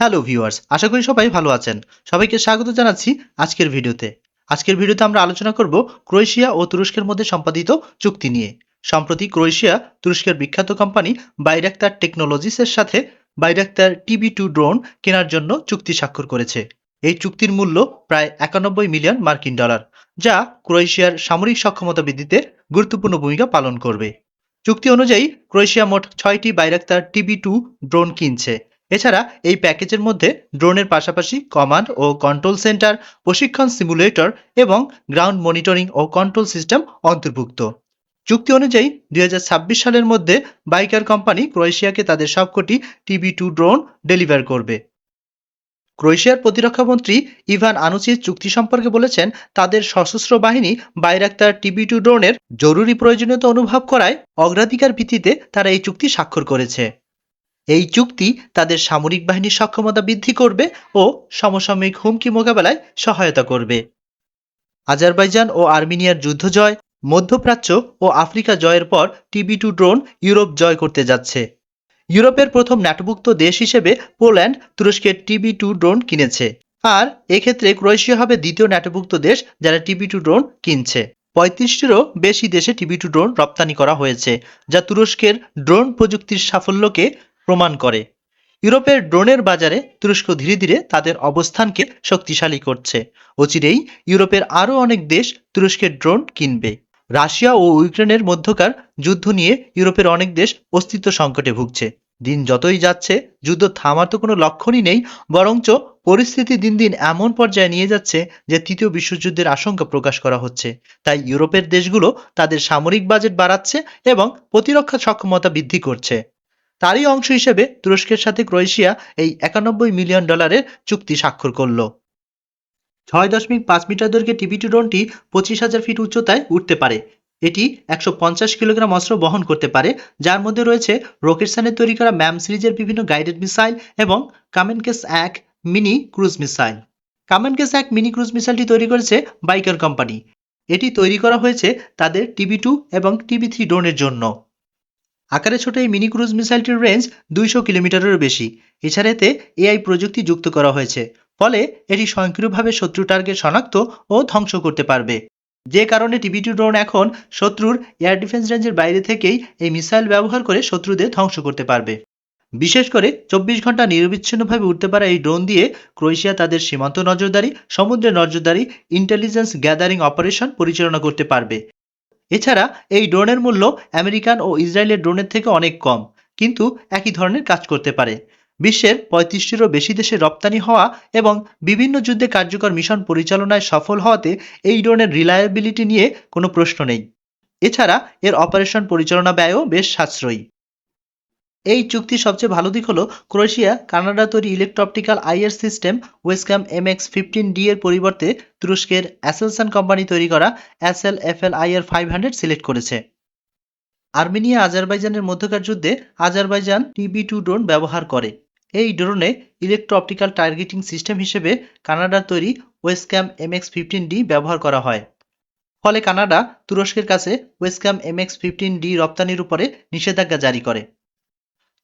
Hello viewers, আশা করি সবাই ভালো আছেন। সবাইকে স্বাগত জানাচ্ছি আজকের ভিডিওতে। আজকের ভিডিওতে আমরা আলোচনা করব ক্রোয়েশিয়া ও তুরস্কের মধ্যে সম্পাদিত চুক্তি নিয়ে। সম্প্রতি ক্রোয়েশিয়া তুরস্কের বিখ্যাত কোম্পানি বাইরাক্তার টেকনোলজিসের সাথে বাইরাক্তার টিবি টু ড্রোন কেনার জন্য চুক্তি স্বাক্ষর করেছে। এই চুক্তির মূল্য প্রায় একানব্বই মিলিয়ন মার্কিন ডলার, যা ক্রোয়েশিয়ার সামরিক সক্ষমতা বৃদ্ধিতে গুরুত্বপূর্ণ ভূমিকা পালন করবে। চুক্তি অনুযায়ী ক্রোয়েশিয়া মোট ছয়টি বাইরাক্তার টিবি টু ড্রোন কিনছে। এছাড়া এই প্যাকেজের মধ্যে ড্রোনের পাশাপাশি কমান্ড ও কন্ট্রোল সেন্টার, প্রশিক্ষণ সিমুলেটর এবং গ্রাউন্ড মনিটরিং ও কন্ট্রোল সিস্টেম অন্তর্ভুক্ত। চুক্তি অনুযায়ী দুই হাজার ছাব্বিশ সালের মধ্যে বাইকার কোম্পানি ক্রোয়েশিয়াকে তাদের সবকটি টিবি টু ড্রোন ডেলিভার করবে। ক্রোয়েশিয়ার প্রতিরক্ষামন্ত্রী ইভান আনুচিস চুক্তি সম্পর্কে বলেছেন, তাদের সশস্ত্র বাহিনী বাইরাক্তার টিবি টু ড্রোনের জরুরি প্রয়োজনীয়তা অনুভব করায় অগ্রাধিকার ভিত্তিতে তারা এই চুক্তি স্বাক্ষর করেছে। এই চুক্তি তাদের সামরিক বাহিনীর সক্ষমতা বৃদ্ধি করবে ও সমসাময়িক হুমকি মোকাবেলায় সহায়তা করবে। আজারবাইজান ও আর্মেনিয়ার যুদ্ধ জয় মধ্যপ্রাচ্য ও আফ্রিকা জয়ের পর টিবি টু ড্রোন ইউরোপ জয় করতে যাচ্ছে। ইউরোপের প্রথম ন্যাটোভুক্ত দেশ হিসেবে পোল্যান্ড তুরস্কের টিবি টু ড্রোন কিনেছে। আর এক্ষেত্রে ক্রোয়েশিয়া হবে দ্বিতীয় ন্যাটোভুক্ত দেশ যারা টিবি টু ড্রোন কিনছে। পঁয়ত্রিশটিরও বেশি দেশে টিবি টু ড্রোন রপ্তানি করা হয়েছে, যা তুরস্কের ড্রোন প্রযুক্তির সাফল্যকে প্রমাণ করে। ইউরোপের ড্রোনের বাজারে তুরস্ক ধীরে ধীরে তাদের অবস্থানকে শক্তিশালী করছে। অচিরেই ইউরোপের আরও অনেক দেশ তুরস্কের ড্রোন কিনবে। রাশিয়া ও ইউক্রেনের মধ্যকার যুদ্ধ নিয়ে ইউরোপের অনেক দেশ অস্তিত্ব সংকটে ভুগছে। দিন যতই যাচ্ছে, যুদ্ধ থামার তো কোনো লক্ষণই নেই, বরঞ্চ পরিস্থিতি দিন দিন এমন পর্যায়ে নিয়ে যাচ্ছে যে তৃতীয় বিশ্বযুদ্ধের আশঙ্কা প্রকাশ করা হচ্ছে। তাই ইউরোপের দেশগুলো তাদের সামরিক বাজেট বাড়াচ্ছে এবং প্রতিরক্ষা সক্ষমতা বৃদ্ধি করছে। তারই অংশ হিসেবে তুরস্কের সাথে ক্রোয়েশিয়া এই একানব্বই মিলিয়ন ডলারের চুক্তি স্বাক্ষর করল। ছয় দশমিক পাঁচ মিটার দৈর্ঘ্যে টিভি টু ড্রোনটি পঁচিশ হাজার ফিট উচ্চতায় উঠতে পারে। এটি একশো পঞ্চাশ কিলোগ্রাম অস্ত্র বহন করতে পারে, যার মধ্যে রয়েছে রকেটসানের তৈরি করা ম্যাম সিরিজের বিভিন্ন গাইডেড মিসাইল এবং কামেনকেস এক মিনি ক্রুজ মিসাইল। কামেনকেস এক মিনি ক্রুজ মিসাইলটি তৈরি করেছে বাইকার কোম্পানি। এটি তৈরি করা হয়েছে তাদের টিভি টু এবং টিভি থ্রি ড্রোনের জন্য। আকারে ছোট এই মিনি ক্রুজ মিসাইলটির রেঞ্জ দুইশো কিলোমিটারেরও বেশি। এছাড়া এতে এআই প্রযুক্তি যুক্ত করা হয়েছে। ফলে এটি স্বয়ংক্রিয়ভাবে শত্রু টার্গেট শনাক্ত ও ধ্বংস করতে পারবে। যে কারণে টিভি টু ড্রোন এখন শত্রুর এয়ার ডিফেন্স রেঞ্জের বাইরে থেকেই এই মিসাইল ব্যবহার করে শত্রুদের ধ্বংস করতে পারবে। বিশেষ করে চব্বিশ ঘণ্টা নিরবিচ্ছিন্নভাবে উঠতে পারা এই ড্রোন দিয়ে ক্রোয়েশিয়া তাদের সীমান্ত নজরদারি, সমুদ্রের নজরদারি ইন্টেলিজেন্স গ্যাদারিং অপারেশন পরিচালনা করতে পারবে। এছাড়া এই ড্রোনের মূল্য আমেরিকান ও ইসরায়েলের ড্রোনের থেকে অনেক কম, কিন্তু একই ধরনের কাজ করতে পারে। বিশ্বের পঁয়ত্রিশটিরও বেশি দেশে রপ্তানি হওয়া এবং বিভিন্ন যুদ্ধে কার্যকর মিশন পরিচালনায় সফল হওয়াতে এই ড্রোনের রিলায়েবিলিটি নিয়ে কোনো প্রশ্ন নেই। এছাড়া এর অপারেশন পরিচালনা ব্যয়ও বেশ সাশ্রয়ী। এই চুক্তির সবচেয়ে ভালো দিক হলো ক্রোয়েশিয়া, কানাডা তৈরি electro optical IR system Wescam M X fifteen D এর পরিবর্তে তুরস্কের অ্যাসেলসান কোম্পানি তৈরি করা Asel FL IR five hundred select করেছে। আর্মেনিয়া, আজারবাইজানের মধ্যকার যুদ্ধে আজারবাইজান টিবি টু ড্রোন ব্যবহার করে। এই ড্রোনে ইলেকট্রো অপটিক্যাল টার্গেটিং সিস্টেম হিসেবে কানাডার তৈরি Wescam M X fifteen D ব্যবহার করা হয়। ফলে কানাডা তুরস্কের কাছে Wescam M X fifteen D রপ্তানির উপরে নিষেধাজ্ঞা জারি করে।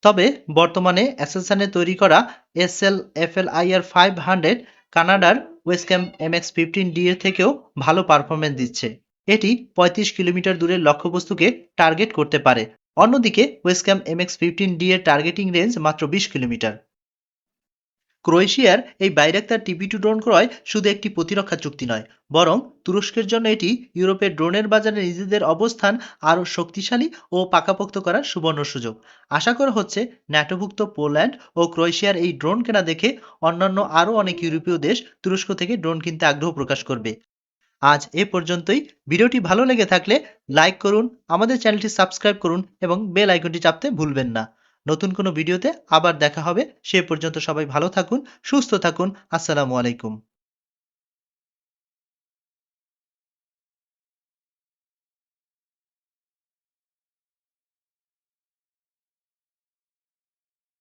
তবে বর্তমানে অ্যাসেসানে তৈরি করা S L, F L IR five hundred কানাডার Westcam M X fifteen D এর থেকেও ভালো পারফরমেন্স দিচ্ছে। এটি পঁয়ত্রিশ কিলোমিটার দূরের লক্ষ্যবস্তুকে টার্গেট করতে পারে। অন্যদিকে Westcam M X fifteen D এর টার্গেটিং রেঞ্জ মাত্র বিশ কিলোমিটার। ক্রোয়েশিয়ার এই বাইরাক্তার টিভি টু ড্রোন ক্রয় শুধু একটি প্রতিরক্ষা চুক্তি নয়, বরং তুরস্কের জন্য এটি ইউরোপের ড্রোনের বাজারে নিজেদের অবস্থান আরও শক্তিশালী ও পাকাপোক্ত করার সুবর্ণ সুযোগ। আশা করা হচ্ছে ন্যাটোভুক্ত পোল্যান্ড ও ক্রোয়েশিয়ার এই ড্রোন কেনা দেখে অন্যান্য আরও অনেক ইউরোপীয় দেশ তুরস্ক থেকে ড্রোন কিনতে আগ্রহ প্রকাশ করবে। আজ এ পর্যন্তই। ভিডিওটি ভালো লেগে থাকলে লাইক করুন, আমাদের চ্যানেলটি সাবস্ক্রাইব করুন এবং বেল আইকনটি চাপতে ভুলবেন না। নতুন কোনো ভিডিওতে আবার দেখা হবে। সে পর্যন্ত সবাই ভালো থাকুন, সুস্থ থাকুন। আসসালামু আলাইকুম।